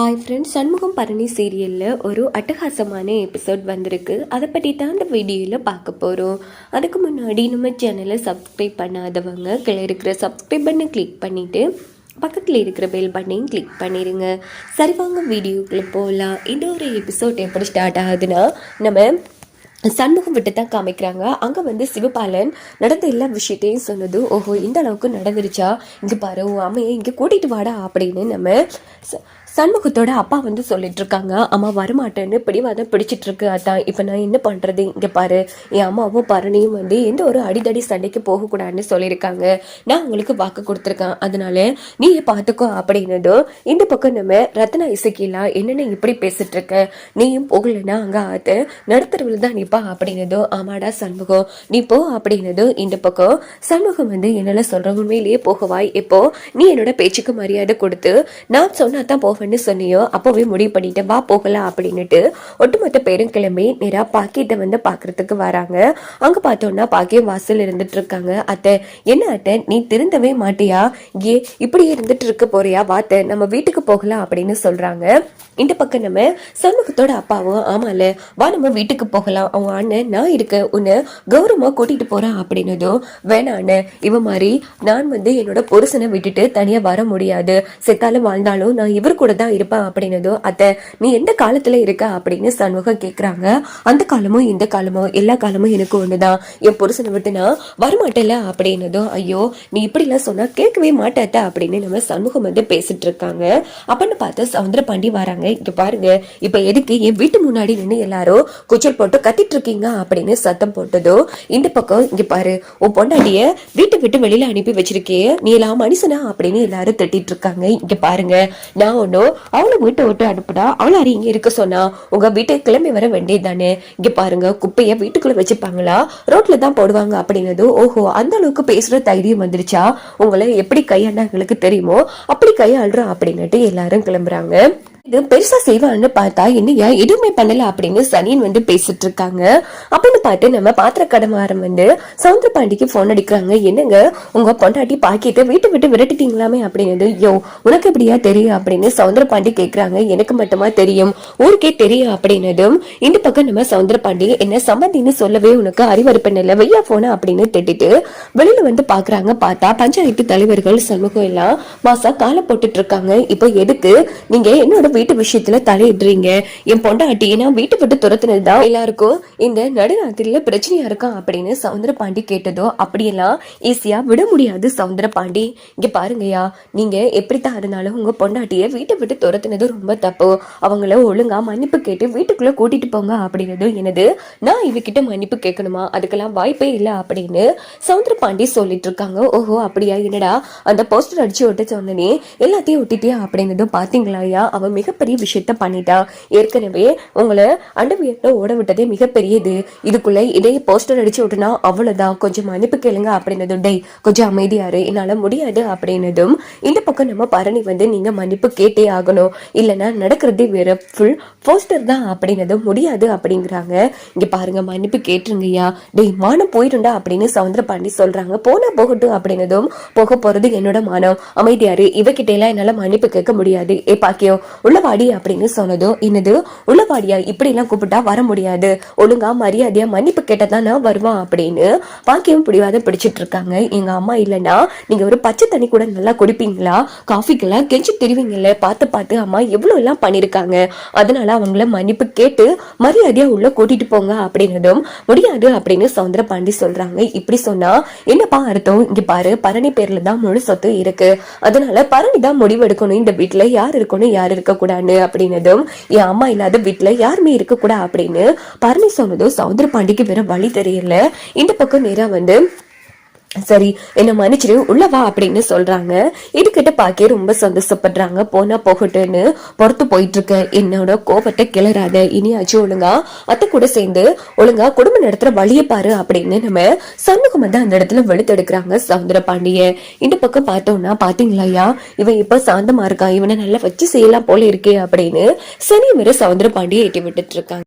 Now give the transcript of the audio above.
Hi friends Shanmugam Bharani சீரியலில் ஒரு அட்டகாசமான எபிசோட் வந்திருக்கு. அதை பற்றி தான் இந்த வீடியோவில் பார்க்க போகிறோம் அதுக்கு முன்னாடி நம்ம சேனலை சப்ஸ்கிரைப் பண்ணாதவங்க கீழே இருக்கிற சப்ஸ்கிரைப் பண்ணை கிளிக் பண்ணிவிட்டு பக்கத்தில் இருக்கிற பெல் பட்டனையும் கிளிக் பண்ணிடுங்க சரி வாங்க வீடியோக்குள்ளே போகலாம் இந்த ஒரு எபிசோட் எப்படி ஸ்டார்ட் ஆகுதுன்னா நம்ம சண்முகம் விட்டு தான் காமிக்கிறாங்க. அங்கே வந்து சிவபாலன் நடந்த எல்லா விஷயத்தையும் சொன்னது ஓஹோ இந்த அளவுக்கு நடந்துருச்சா? இங்கே பாரு உன் அம்மையை இங்கே கூட்டிகிட்டு வாடா அப்படின்னு நம்ம ச- சண்முகத்தோட அப்பா வந்து சொல்லிட்டு இருக்காங்க அம்மா வரமாட்டேன்னு பிடிவாதம் பிடிச்சிட்டு இருக்கு அதான் இப்போ நான் என்ன பண்ணுறது இங்கே பாரு. என் அம்மாவும் பரணியும் வந்து எந்த ஒரு அடிதடி சண்டைக்கு போகக்கூடாதுன்னு சொல்லியிருக்காங்க. நான் உங்களுக்கு வாக்கு கொடுத்துருக்கேன். அதனால நீயே பார்த்துக்கோ அப்படின்னதும் இந்த பக்கம் நம்ம ரத்னா இசைக்கிலா என்னென்ன இப்படி பேசிட்டு இருக்க நீயும் போகலைன்னா அங்கே ஆத்து நடுத்தரவில் தான் நிப்பா அப்படின்னதும் ஆமாடா சண்முகம் நீ போ அப்படின்னதும் இந்த பக்கம் சண்முகம் வந்து என்னால சொல்ற உண்மையிலேயே போகவாய். இப்போ நீ என்னோட பேச்சுக்கு மரியாதை கொடுத்து நான் சொன்னா தான் போவேன்னு சொன்னியோ அப்போவே முடிவு பண்ணிட்டு வா போகலாம் அப்படின்னுட்டு ஒட்டுமொத்த பேரும் கிளம்பி நேரா பாக்கியத்தை வந்து பாக்குறதுக்கு வராங்க. அங்க பார்த்தோன்னா பாக்கியம் வாசல் இருந்துட்டு இருக்காங்க அத்தை என்ன அத்தை நீ திருந்தவே மாட்டியா? ஏ இப்படி இருந்துட்டு இருக்க போறியா வாத்த நம்ம வீட்டுக்கு போகலாம் அப்படின்னு சொல்றாங்க. இந்த பக்கம் நம்ம சண்முகத்தோட அப்பாவும் ஆமால வா நம்ம வீட்டுக்கு போகலாம். அவன் அண்ணன் நான் இருக்க உன்னை கௌரவமா கூட்டிட்டு போறேன் அப்படின்னதும் வேணாண்ணே இவன் மாதிரி நான் வந்து என்னோட புருஷனை விட்டுட்டு தனியா வர முடியாது. செத்தாலும் வாழ்ந்தாலும் நான் இவர் கூட தான் இருப்பா அப்படின்னதோ அத்தை நீ எந்த காலத்துல இருக்க? அப்படின்னு சண்முகம் கேக்குறாங்க. அந்த காலமும் இந்த காலமும் எல்லா காலமும் எனக்கு ஒண்ணுதான். என் புருஷனை விட்டு நான் வரமாட்டேல அப்படின்னதும் ஐயோ நீ இப்படி எல்லாம் சொன்னா கேட்கவே மாட்டாத்த அப்படின்னு நம்ம சண்முகம் வந்து பேசிட்டு இருக்காங்க அப்படின்னு பார்த்து சவுந்தர பாண்டி வராங்க. இங்க பாருங்க இப்ப எதுக்கு என் வீட்டு முன்னாடி நின்று எல்லாரும் குச்சல் போட்டு கத்திட்டு இருக்கீங்க அப்படின்னு சத்தம் போட்டதோ இந்த பக்கம் இங்க பாரு உன் பொண்டாட்டிய வீட்டை விட்டு வெளியில அனுப்பி வச்சிருக்கே நீ எல்லாம் மனுஷனா? அப்படின்னு எல்லாரும் திட்டிட்டு இருக்காங்க இங்க பாருங்க நான் இருந்தாலோ அவளை வீட்டை விட்டு அனுப்புனா அவளை இங்கே இருக்க சொன்னா உங்க வீட்டுக்கு கிளம்பி வர வேண்டியதுதானே? இங்க பாருங்க குப்பைய வீட்டுக்குள்ள வச்சுப்பாங்களா? ரோட்ல தான் போடுவாங்க அப்படின்னது ஓஹோ அந்த அளவுக்கு பேசுற தைரியம் வந்துருச்சா? உங்களை எப்படி கையாண்டா எங்களுக்கு தெரியுமோ அப்படி கையாளுறோம் அப்படின்னுட்டு எல்லாரும் கிளம்புறாங்க. இது பெருசா செய்வான்னு பார்த்தா என்னையா எதுவுமே பண்ணல? அப்படின்னு சனியன் வந்து பேசிட்டு இருக்காங்க அப்படின்னு பார்த்து நம்ம பாத்திர கடமாரம் வந்து சவுந்தர பாண்டிக்கு போன் அடிக்கிறாங்க. என்னங்க உங்க பொண்டாட்டி பாக்கிட்டு வீட்டை விட்டு விரட்டிட்டீங்களாமே? அப்படின்னு யோ உனக்கு எப்படியா தெரியும்? அப்படின்னு சவுந்தர பாண்டி கேக்குறாங்க. எனக்கு மட்டுமா தெரியும்? ஊருக்கே தெரியும் அப்படின்னதும் இந்த பக்கம் நம்ம சவுந்தர பாண்டி என்ன சம்மந்தின்னு சொல்லவே உனக்கு அறிவறுப்பு இல்லை. வெய்யா போன அப்படின்னு திட்டிட்டு வெளியில வந்து பாக்குறாங்க. பார்த்தா பஞ்சாயத்து தலைவர்கள் சமூகம் எல்லாம் மாசா காலை போட்டுட்டு இருக்காங்க இப்போ எதுக்கு? நீங்க என்னோட வீட்டு விஷயத்துல தலையிடுறீங்க? என் பொண்டாட்டியை நான் வீட்டை விட்டு துரத்துனதுதான் எல்லாருக்கும் இந்த நடுராத்திரியில பிரச்சனையா இருக்கா அப்படின்னு சவுந்தர பாண்டி கேட்டதோ அப்படியெல்லாம் ஈஸியா விட முடியாது சவுந்தர பாண்டி இங்க பாருங்கய்யா நீங்க எப்படித்தான் இருந்தாலும் உங்க பொண்டாட்டிய வீட்டை விட்டு துரத்துனது ரொம்ப தப்பு. அவங்கள ஒழுங்கா மன்னிப்பு கேட்டு வீட்டுக்குள்ள கூட்டிட்டு போங்க அப்படின்னது எனது நான் இவகிட்ட மன்னிப்பு கேட்கணுமா? அதுக்கெல்லாம் வாய்ப்பே இல்லை அப்படின்னு சவுந்தர பாண்டி சொல்லிட்டு இருக்காங்க ஓஹோ அப்படியா? என்னடா? அந்த போஸ்டர் அடிச்சு ஒட்ட சொன்னனே எல்லாத்தையும் ஒட்டிட்டியா அப்படின்னதும் பாத்தீங்களா ஐயா அவன் மிகப்பெரிய விஷயத்த பண்ணிட்டா. ஏற்கனவே உங்களை அண்டவியர்ல ஓட விட்டதே மிகப்பெரியது இதுக்குள்ள இதே போஸ்டர் அடிச்சு விட்டுனா அவ்வளோதான் கொஞ்சம் மன்னிப்பு கேளுங்க அப்படின்னதும் டேய் கொஞ்சம் அமைதியாரு என்னால் முடியாது அப்படின்னதும் இந்த பக்கம் நம்ம பரணி வந்து நீங்கள் மன்னிப்பு கேட்டே ஆகணும். இல்லைன்னா நடக்கிறதே வேற ஃபுல் போஸ்டர் தான் அப்படின்னதும் முடியாது அப்படிங்கிறாங்க. இங்கே பாருங்க மன்னிப்பு கேட்டுருங்கய்யா. டேய் மானம் போயிடும்டா அப்படின்னு சவுந்தர பாண்டி சொல்கிறாங்க போனால் போகட்டும் அப்படின்னதும் போக போகிறது என்னோட மானம். அமைதியாரு இவகிட்ட எல்லாம் என்னால மன்னிப்பு கேட்க முடியாது. ஏ பாக்கியோ உள்ள உளவாடி அப்படின்னு சொன்னதும் என்னது உள்ளவாடியா இப்படி எல்லாம் கூப்பிட்டா வர முடியாது. ஒழுங்கா மரியாதையா மன்னிப்பு கேட்டதான் நான் வருவான் அப்படின்னு பாக்கியம் பிடிவாத பிடிச்சிட்டு இருக்காங்க எங்க அம்மா இல்லைன்னா நீங்க ஒரு பச்சை தண்ணி கூட நல்லா குடிப்பீங்களா? காஃபிக்கெல்லாம் கெஞ்சி தெரிவிங்கல்ல பார்த்து பார்த்து அம்மா எவ்வளவு எல்லாம் பண்ணிருக்காங்க. அதனால அவங்கள மன்னிப்பு கேட்டு மரியாதையா உள்ள கூட்டிட்டு போங்க அப்படின்னதும் முடியாது அப்படின்னு சவுந்தர பாண்டி சொல்றாங்க. இப்படி சொன்னா என்னப்பா அர்த்தம்? இங்க பாரு பரணி பேர்ல தான் முழு சொத்து இருக்கு. அதனால பரணி தான் முடிவெடுக்கணும். இந்த வீட்டுல யார் இருக்கணும் யார் இருக்க கூடாது அப்படின்னதும் என் அம்மா இல்லாத வீட்டில் யாருமே இருக்க கூடாது அப்படின்னு பரணி சொன்னதும் சவுந்தர பாண்டிக்கு வேற வழி தெரியல. இந்த பக்கம் நேராக வந்து சரி என்னை மன்னிச்சிரு உள்ள வா அப்படின்னு சொல்றாங்க. இதுகிட்ட பாக்கே ரொம்ப சந்தோஷப்படுறாங்க. போனா போகட்டும்னு பொறுத்து போயிட்டு இருக்க என்னோட கோபத்தை கிளறாத. இனியாச்சும் ஒழுங்கா அத்தை கூட சேர்ந்து ஒழுங்கா குடும்ப நடத்துற வழியை பாரு அப்படின்னு நம்ம சண்முகம் வந்து அந்த இடத்துல வெளுத்தெடுக்கிறாங்க சவுந்தர பாண்டிய இந்த பக்கம் பார்த்தோம்னா பாத்தீங்களாயா இவன் இப்ப சாந்தமா இருக்கான். இவனை நல்லா வச்சு செய்யலாம் போல இருக்கே அப்படின்னு சனி வேற சவுந்தர பாண்டிய எட்டி விட்டுட்டு இருக்காங்க.